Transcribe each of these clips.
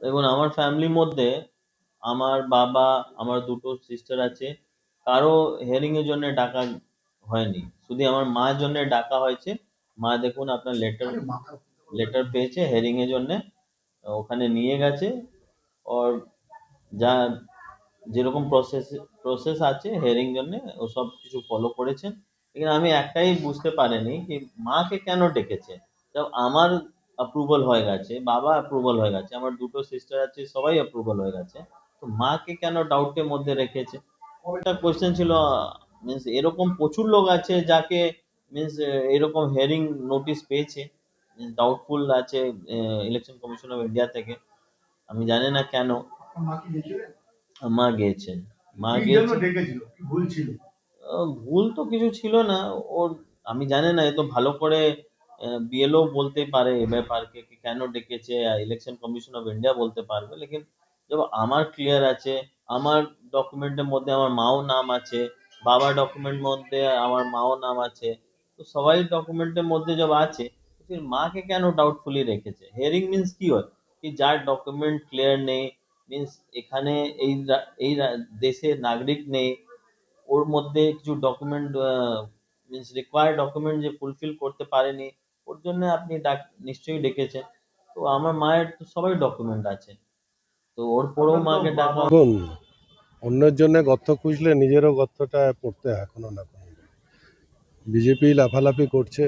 দেখুন আমার ফ্যামিলির মধ্যে আমার বাবা আমার দুটো সিস্টার আছে। কারও হেয়ারিং এর জন্য ডাকা হয়নি। শুধু আমার মার জন্য ডাকা হয়েছে। মা দেখুন আপনার লেটার লেটার পেয়েছে হেয়ারিং এর জন্য। ওখানে নিয়ে গেছে। ওর যা যেরকম প্রসেস প্রসেস আছে হেয়ারিং জন্য ও সব কিছু ফলো করেছে। কিন্তু আমি একটাই বুঝতে পারিনি কি মাকে কেন ডেকেছে? আমার অ্যাপ্রুভাল হয়ে গেছে বাবা অ্যাপ্রুভাল হয়ে গেছে আমার দুটো সিস্টার আছে সবাই অ্যাপ্রুভাল হয়ে গেছে। তো মাকে কেন ডাউটের মধ্যে রেখেছে? একটা কোয়েশ্চেন ছিল মিন্স এরকম প্রচুর লোক আছে যাকে মিন্স এরকম হেয়ারিং নোটিশ পেয়েছে ডাউটফুল আছে ইলেকশন কমিশন অফ ইন্ডিয়া থেকে। আমি জানি না কেন। মা গিয়েছেন। মা গিয়েছেন। ভুল ছিল? ভুল তো কিছু ছিল না। ওর আমি জানি না এ তো ভালো করে বিএলও বলতে পারে এ ব্যাপারকে কেন ডেকেছে ইলেকশন কমিশন অফ ইন্ডিয়া বলতে পারবে। লেকিন যখন আমার ক্লিয়ার আছে, আমার ডকুমেন্টের মধ্যে আমার মাও নাম আছে, বাবার ডকুমেন্ট মধ্যে আমার মাও নাম আছে, তো সবাই ডকুমেন্টের মধ্যে যব আছে। ফির মাকে কেন ডাউটফুলি রেখেছে? হেয়ারিং মিন্স কি হয়? কি যার ডকুমেন্ট ক্লিয়ার নেই মিন্স এখানে এই এই দেশের নাগরিক নেই, ওর মধ্যে কিছু ডকুমেন্ট মিন্স রিকোয়ার্ড ডকুমেন্ট যে ফুলফিল করতে পারেনি ওর জন্য আপনি ডাক নিশ্চয়ই ডেকেছেন। তো আমার মায়ের তো সবাই ডকুমেন্ট আছে। তো ওর পরেও মাকে ডাকা অন্যের জন্য গর্ত খুঁজলে নিজেরও গর্তটা পড়তে হয় কোনো না কোনো। বিজেপি লাফালাফি করছে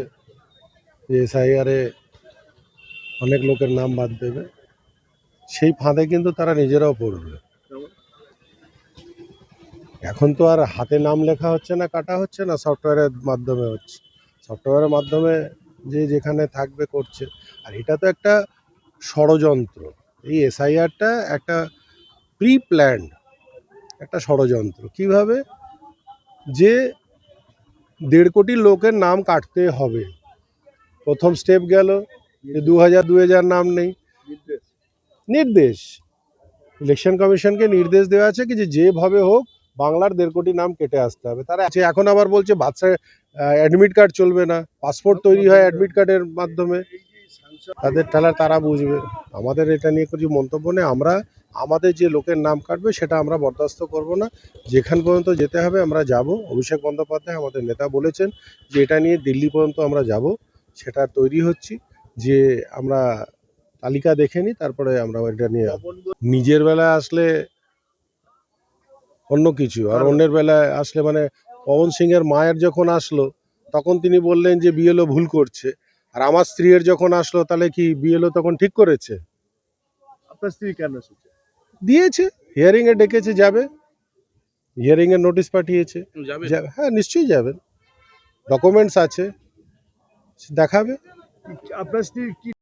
যে এসআইআরে অনেক লোকের নাম বাদ দেবে। সেই ফাঁদে কিন্তু তারা নিজেরাও পড়বে। এখন তো আর হাতে নাম লেখা হচ্ছে না কাটা হচ্ছে না সফটওয়্যারের মাধ্যমে হচ্ছে। সফটওয়্যারের মাধ্যমে যে যেখানে থাকবে করছে। আর এটা তো একটা ষড়যন্ত্র। এই এসআইআরটা একটা প্রি প্ল্যান্ড একটা ষড়যন্ত্র। কীভাবে? যে দেড় কোটি লোকের নাম কাটতে হবে। প্রথম স্টেপ গেল যে দু হাজার দু হাজার নাম নেই। নির্দেশ। ইলেকশন কমিশনকে নির্দেশ দেওয়া আছে কি যে যেভাবে হোক বাংলার দেড় কোটি নাম কেটে আসতে হবে। তারা আছে এখন আবার বলছে বাচ্চা অ্যাডমিট কার্ড চলবে না পাসপোর্ট তৈরি হয় অ্যাডমিট কার্ডের মাধ্যমে তাদের তাহলে তারা বুঝবে। আমাদের এটা নিয়ে কিছু মন্তব্য নেই। আমরা আমাদের যে লোকের নাম কাটবে সেটা আমরা বরদাস্ত করব না। যেখান পর্যন্ত যেতে হবে আমরা যাব। অভিষেক বন্দ্যোপাধ্যায় আমাদের নেতা বলেছেন যে এটা নিয়ে দিল্লি পর্যন্ত আমরা যাব। সেটা তৈরি হচ্ছি। যে আমরা তালিকা দেখে নিই তারপরে আমরা এটা নিয়ে নিজের বেলায় আসলে অন্য কিছু। আর অন্যের বেলায় আসলে মানে পবন সিংয়ের মায়ের যখন আসলো তখন তিনি বললেন যে বিএলও ভুল করছে। আর আমার স্ত্রীর যখন আসলো তাহলে কি বিএলও তখন ঠিক করেছে? আপনার স্ত্রী কেন দিয়েছে হিয়ারিং এ ডেকেছে যাবে। হিয়ারিং এর নোটিশ পাঠিয়েছে হ্যাঁ নিশ্চয়ই যাবেন ডকুমেন্টস আছে দেখাবে। আপনার স্ত্রী কি